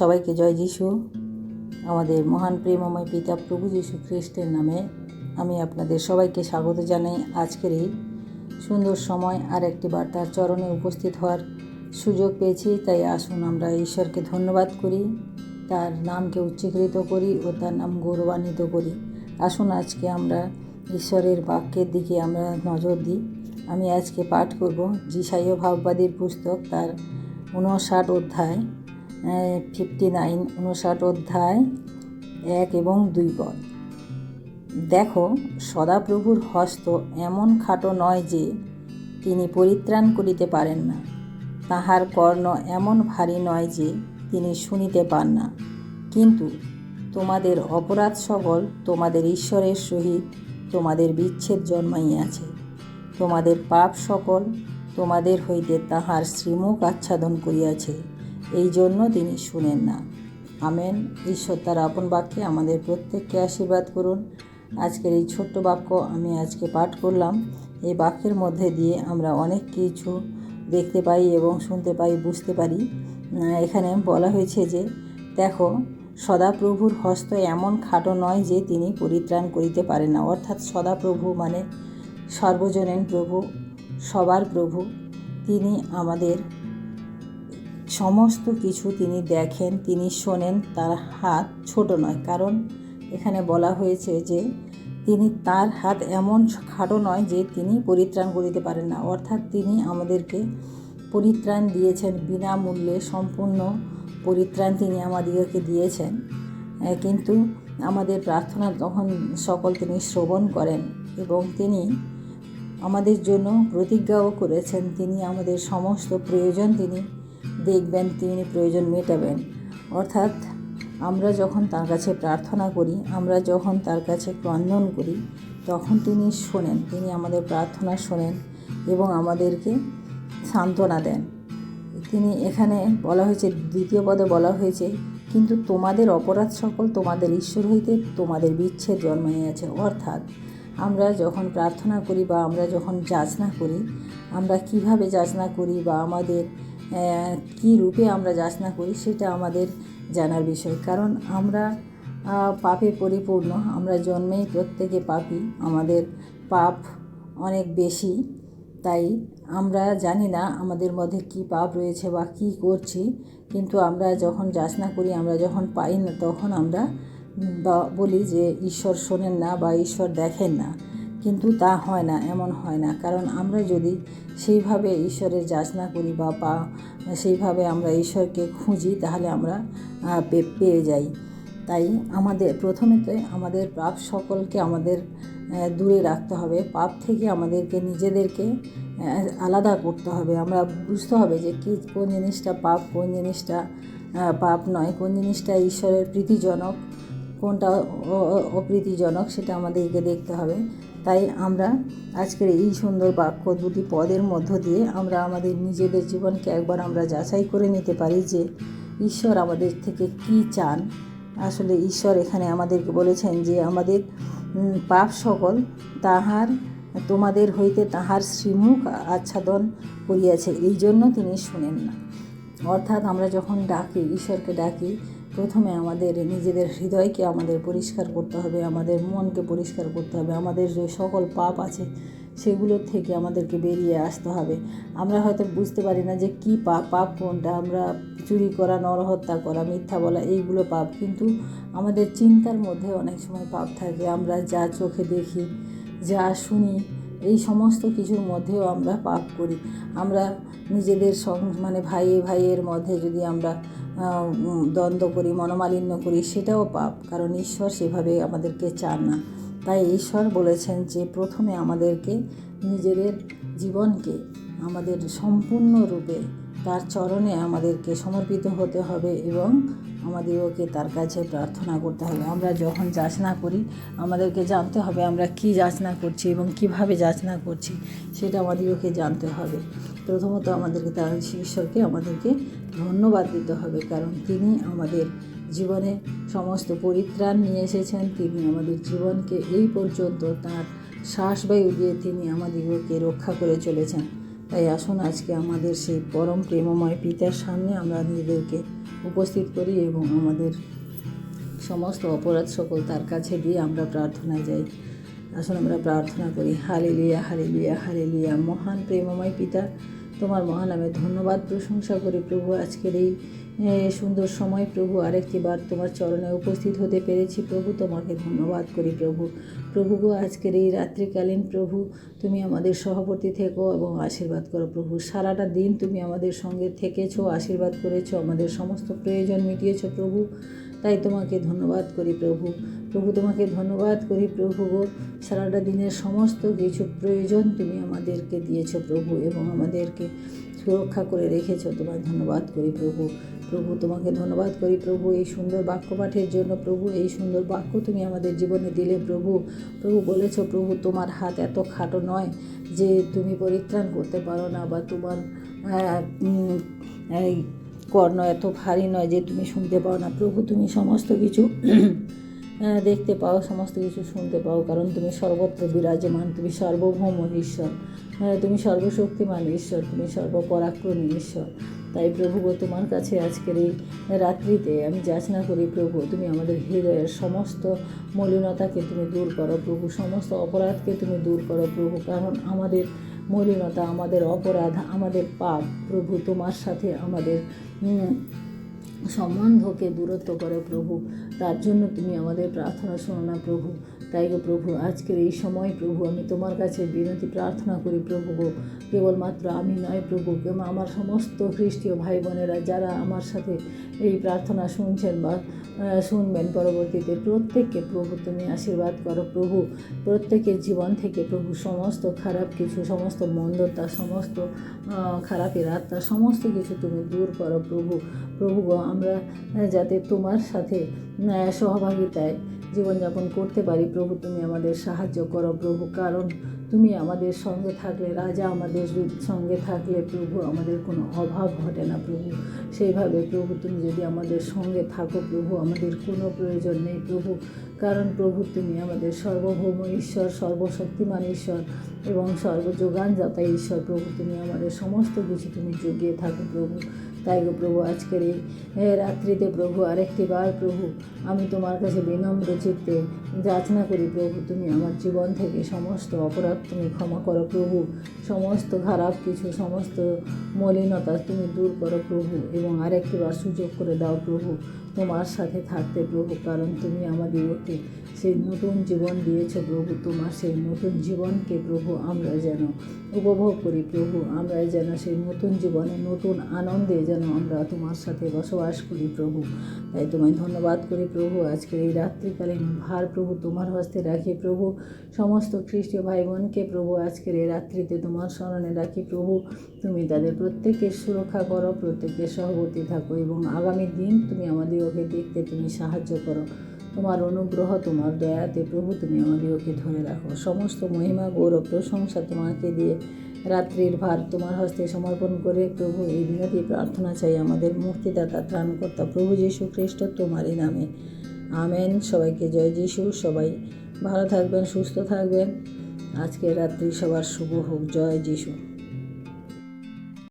সবাইকে জয় যিশু। আমাদের মহান প্রেমময় পিতা প্রভু যিশু খ্রিস্টের নামে আমি আপনাদের সবাইকে স্বাগত জানাই আজকের এই সুন্দর সময় আর একটি বার্তার চরণে উপস্থিত হওয়ার সুযোগ পেয়েছি। তাই আসুন আমরা ঈশ্বরকে ধন্যবাদ করি, তার নামকে উচ্চীকৃত করি ও তার নাম গৌরবান্বিত করি। আসুন আজকে আমরা ঈশ্বরের বাক্যের দিকে আমরা নজর দিই। আমি আজকে পাঠ করব জিসাইয় ভাববাদীর পুস্তক তার উনষাট অধ্যায়। ফিফটি নাইন উনষাট অধ্যায়, এক এবং দুই পদ। দেখো, সদাপ্রভুর হস্ত এমন খাটো নয় যে তিনি পরিত্রাণ করিতে পারেন না। তাহার কর্ণ এমন ভারী নয় যে তিনি শুনিতে পান না। কিন্তু তোমাদের অপরাধ সকল তোমাদের ঈশ্বরের সহিত তোমাদের বিচ্ছেদ জন্মাইয়াছে। তোমাদের পাপ সকল তোমাদের হইতে তাহার শ্রীমুখ আচ্ছাদন করিয়াছে। এই জন্য তিনি শুনেন না। আমেন। ঈশ্বর তার আপন বাক্যে আমাদের প্রত্যেককে আশীর্বাদ করুন। আজকের এই ছোট্ট বাক্য আমি আজকে পাঠ করলাম। এই বাক্যের মধ্যে দিয়ে আমরা অনেক কিছু দেখতে পাই এবং শুনতে পাই, বুঝতে পারি। এখানে বলা হয়েছে যে, দেখো, সদাপ্রভুর হস্ত এমন খাটো নয় যে তিনি পরিত্রাণ করিতে পারেন না। অর্থাৎ সদাপ্রভু মানে সর্বজনীন প্রভু, সবার প্রভু। তিনি আমাদের সমস্ত কিছু তিনি দেখেন, তিনি শোনেন, তার হাত ছোট নয়। কারণ এখানে বলা হয়েছে যে তিনি তার হাত এমন খাটো নয় যে তিনি পরিত্রাণ করিতে পারেন না। অর্থাৎ তিনি আমাদেরকে পরিত্রাণ দিয়েছেন বিনামূল্যে, সম্পূর্ণ পরিত্রাণ তিনি আমাদেরকে দিয়েছেন। কিন্তু আমাদের প্রার্থনা তখন সকল তিনি শ্রবণ করেন এবং তিনি আমাদের জন্য প্রতিজ্ঞাও করেছেন। তিনি আমাদের সমস্ত প্রয়োজন তিনি দেখবেন তিনি প্রয়োজন মেটাবেন। অর্থাৎ আমরা যখন তার কাছে প্রার্থনা করি, আমরা যখন তার কাছে ক্রন্দন করি, তখন তিনি শোনেন, তিনি আমাদের প্রার্থনা শোনেন এবং আমাদেরকে সান্ত্বনা দেন। তিনি এখানে বলা হয়েছে, দ্বিতীয় পদে বলা হয়েছে, কিন্তু তোমাদের অপরাধ সকল তোমাদের ঈশ্বর হইতে তোমাদের বিচ্ছেদ জন্মাইয়াছে অর্থাৎ আমরা যখন প্রার্থনা করি বা আমরা যখন যাচনা করি, আমরা কীভাবে যাচনা করি বা আমাদের কী রূপে আমরা যাচনা করি সেটা আমাদের জানার বিষয়। কারণ আমরা পাপে পরিপূর্ণ, আমরা জন্মেই প্রত্যেকে পাপি, আমাদের পাপ অনেক বেশি, তাই আমরা জানি না আমাদের মধ্যে কি পাপ রয়েছে বা কি করছি, কিন্তু আমরা যখন যাচনা করি, আমরা যখন পাই না, তখন আমরা বলি যে ঈশ্বর শোনেন না বা ঈশ্বর দেখেন না। কিন্তু তা হয় না, এমন হয় না। কারণ আমরা যদি সেইভাবে ঈশ্বরের যাচনা করি বা পা, সেইভাবে আমরা ঈশ্বরকে খুঁজি, তাহলে আমরা পেয়ে যাই। তাই আমাদের, প্রথমে তো আমাদের পাপ সকলকে আমাদের দূরে রাখতে হবে। পাপ থেকে আমাদেরকে নিজেদেরকে আলাদা করতে হবে। আমরা বুঝতে হবে যে কী, কোন জিনিসটা পাপ, কোন জিনিসটা পাপ নয়। কোন জিনিসটা ঈশ্বরের প্রীতিজনক, কোনটা অপ্রীতিজনক, সেটা আমাদেরকে দেখতে হবে। তাই আমরা আজকের এই সুন্দর বাক্য দুটি পদের মধ্য দিয়ে আমরা আমাদের নিজেদের জীবনকে একবার আমরা যাচাই করে নিতে পারি যে ঈশ্বর আমাদের থেকে কি চান। আসলে ঈশ্বর এখানে আমাদেরকে বলেছেন যে আমাদের পাপ সকল তাহার, তোমাদের হইতে তাহার শ্রীমুখ আচ্ছাদন করিয়াছে। এই জন্য তিনি শুনেন না। অর্থাৎ আমরা যখন ডাকি, ঈশ্বরকে ডাকি প্রথমে আমাদের নিজেদের হৃদয়কে আমাদের পরিষ্কার করতে হবে, আমাদের মনকে পরিষ্কার করতে হবে, আমাদের যে সকল পাপ আছে সেগুলোর থেকে আমাদেরকে বেরিয়ে আসতে হবে। আমরা হয়তো বুঝতে পারি না যে কী পাপ পাপ কোনটা, আমরা চুরি করা, নরহত্যা করা, মিথ্যা বলা, এইগুলো পাপ। কিন্তু আমাদের চিন্তার মধ্যে অনেক সময় পাপ থাকে। আমরা যা চোখে দেখি, যা শুনি এই সমস্ত কিছুর মধ্যেও আমরা পাপ করি। আমরা নিজেদের মানে ভাইয়ে ভাইয়ের মধ্যে যদি আমরা দ্বন্দ্ব করি, মনোমালিন্য করি, সেটাও পাপ। কারণ ঈশ্বর সেভাবে আমাদেরকে চান না। তাই ঈশ্বর বলেছেন যে, প্রথমে আমাদেরকে নিজেদের জীবনকে আমাদের সম্পূর্ণরূপে তার চরণে আমাদেরকে সমর্পিত হতে হবে এবং আমাদেরকে তার কাছে প্রার্থনা করতে হবে। আমরা যখন যাচনা করি, আমাদেরকে জানতে হবে আমরা কি যাচনা করছি এবং কীভাবে যাচনা করছি, সেটা আমাদেরকে জানতে হবে। প্রথমত আমাদেরকে তার ঈশ্বরকে আমাদেরকে ধন্যবাদ দিতে হবে, কারণ তিনি আমাদের জীবনে সমস্ত পরিত্রাণ নিয়ে এসেছেন। তিনি আমাদের জীবনকে এই পর্যন্ত তার শ্বাসবায়ু দিয়ে তিনি আমাদেরকে রক্ষা করে চলেছেন। তাই আসুন আজকে আমাদের সেই পরম প্রেমময় পিতার সামনে আমরা নিজেদেরকে উপস্থিত করি এবং আমাদের সমস্ত অপরাধ সকল তার কাছে দিয়ে আমরা প্রার্থনা যাই। আসুন আমরা প্রার্থনা করি হালে লিয়া হারে লিয়া হারে লিয়া মহান প্রেমময় পিতা তোমার মহানামে ধন্যবাদ, প্রশংসা করি প্রভু আজকের এই সুন্দর সময়। প্রভু, আরেকটি বার তোমার চরণে উপস্থিত হতে পেরেছি। প্রভু, তোমাকে ধন্যবাদ করি প্রভু। প্রভু গো, আজকের এই রাত্রিকালীন প্রভু, তুমি আমাদের সহবর্তী থেকো এবং আশীর্বাদ করো প্রভু। সারাটা দিন তুমি আমাদের সঙ্গে থেকেছো, আশীর্বাদ করেছ, আমাদের সমস্ত প্রয়োজন মিটিয়েছো প্রভু। তাই তোমাকে ধন্যবাদ করি প্রভু। প্রভু, তোমাকে ধন্যবাদ করি প্রভু গো। সারাটা দিনের সমস্ত কিছু প্রয়োজন তুমি আমাদেরকে দিয়েছ প্রভু এবং আমাদেরকে সুরক্ষা করে রেখেছ। তোমায় ধন্যবাদ করি প্রভু। প্রভু, তোমাকে ধন্যবাদ করি প্রভু। এই সুন্দর বাক্য পাঠের জন্য প্রভু, এই সুন্দর বাক্য তুমি আমাদের জীবনে দিলে প্রভু। প্রভু বলেছ, প্রভু, তোমার হাত এত খাটো নয় যে তুমি পরিত্রাণ করতে পারো না বা তোমার কর্ণ এত ভারী নয় যে তুমি শুনতে পাও না। প্রভু, তুমি সমস্ত কিছু দেখতে পাও সমস্ত কিছু শুনতে পাও কারণ তুমি সর্বত্র বিরাজমান তুমি সর্বভৌম ঈশ্বর। আহ, তুমি সর্বশক্তিমান ঈশ্বর তুমি সর্বপরাক্রমী ঈশ্বর। তাই প্রভু তোমার কাছে আজকের এই রাত্রিতে আমি যাচনা করি প্রভু তুমি আমাদের হৃদয়ের সমস্ত মলিনতাকে তুমি দূর করো প্রভু সমস্ত অপরাধকে তুমি দূর করো প্রভু কারণ আমাদের মলিনতা আমাদের অপরাধ আমাদের পাপ প্রভু তোমার সাথে আমাদের সম্বন্ধকে দূরত্ব করে, প্রভু। তার জন্য তুমি আমাদের প্রার্থনা শোনো না, প্রভু। তাই গো প্রভু, আজকের এই সময় প্রভু, আমি তোমার কাছে বিনতি প্রার্থনা করি, প্রভু গো। কেবলমাত্র আমি নয়, প্রভু আমার সমস্ত খ্রিস্টীয় ভাই বোনেরা যারা আমার সাথে এই প্রার্থনা শুনছেন বা শুনবেন পরবর্তীতে। প্রত্যেককে প্রভু তুমি আশীর্বাদ করো, প্রভু। প্রত্যেকের জীবন থেকে প্রভু সমস্ত খারাপ কিছু, সমস্ত মন্দতা, সমস্ত খারাপের আত্মা, সমস্ত কিছু তুমি দূর করো, প্রভু। প্রভু আমরা যাতে তোমার সাথে সহভাগিতায় জীবনযাপন করতে পারি, প্রভু তুমি আমাদের সাহায্য করো, প্রভু। কারণ তুমি আমাদের সঙ্গে থাকলে, রাজা আমাদের সঙ্গে থাকলে, প্রভু আমাদের কোনো অভাব ঘটে না প্রভু। সেইভাবে প্রভু তুমি যদি আমাদের সঙ্গে থাকো, প্রভু আমাদের কোনো প্রয়োজন নেই প্রভু। কারণ প্রভু তুমি আমাদের সর্বভৌম ঈশ্বর, সর্বশক্তিমান ঈশ্বর এবং সর্বযোগানদাতা ঈশ্বর। প্রভু তুমি আমাদের সমস্ত কিছু তুমি জুগিয়ে থাকো প্রভু। তাই গো প্রভু, আজকের এই রাত্রিতে প্রভু আরেকটি বার প্রভু, আমি তোমার কাছে বিনম্র চিত্তে যাচনা করি প্রভু, তুমি আমার জীবন থেকে সমস্ত অপরাধ তুমি ক্ষমা করো প্রভু। সমস্ত খারাপ কিছু, সমস্ত মলিনতা তুমি দূর করো প্রভু এবং আরেকটি বার সুযোগ করে দাও প্রভু। তোমার সাথে থাকতে প্রভু, কারণ তুমি আমাদেরকে সেই নতুন জীবন দিয়েছ প্রভু। তোমার সেই নতুন জীবনকে প্রভু, আমরা যেন উপভোগ করি প্রভু। আমরা যেন সেই নতুন জীবনে নতুন আনন্দে যেন আমরা তোমার সাথে বসবাস করি প্রভু। তাই তোমায় ধন্যবাদ করি প্রভু। আজকের এই রাত্রিকালীন ভার প্রভু তোমার হস্তে রাখি প্রভু। সমস্ত খ্রিস্টীয় ভাই বোনকে প্রভু, আজকের এই রাত্রিতে তোমার স্মরণে রাখি প্রভু। তুমি তাদের প্রত্যেকের সুরক্ষা করো, প্রত্যেকের সহবর্তী থাকো এবং আগামী দিন তুমি আমাদেরকে দেখতে তুমি সাহায্য করো। তোমার অনুগ্রহ, তোমার দয়াতে প্রভু, তুমি আমাদেরকে ধরে রাখো। সমস্ত মহিমা, গৌরব, প্রশংসা তোমাকে দিয়ে রাত্রির ভার তোমার হস্তে সমর্পণ করে প্রভু, এই বিনতি প্রার্থনা চাই আমাদের মুক্তিদাতা, ত্রাণকর্তা প্রভু যীশু খ্রিস্ট তোমারই নামে। আমেন। সবাইকে জয় যীশু। সবাই ভালো থাকবেন, সুস্থ থাকবেন। আজকে রাত্রি সবার শুভ হোক। জয় যিশু।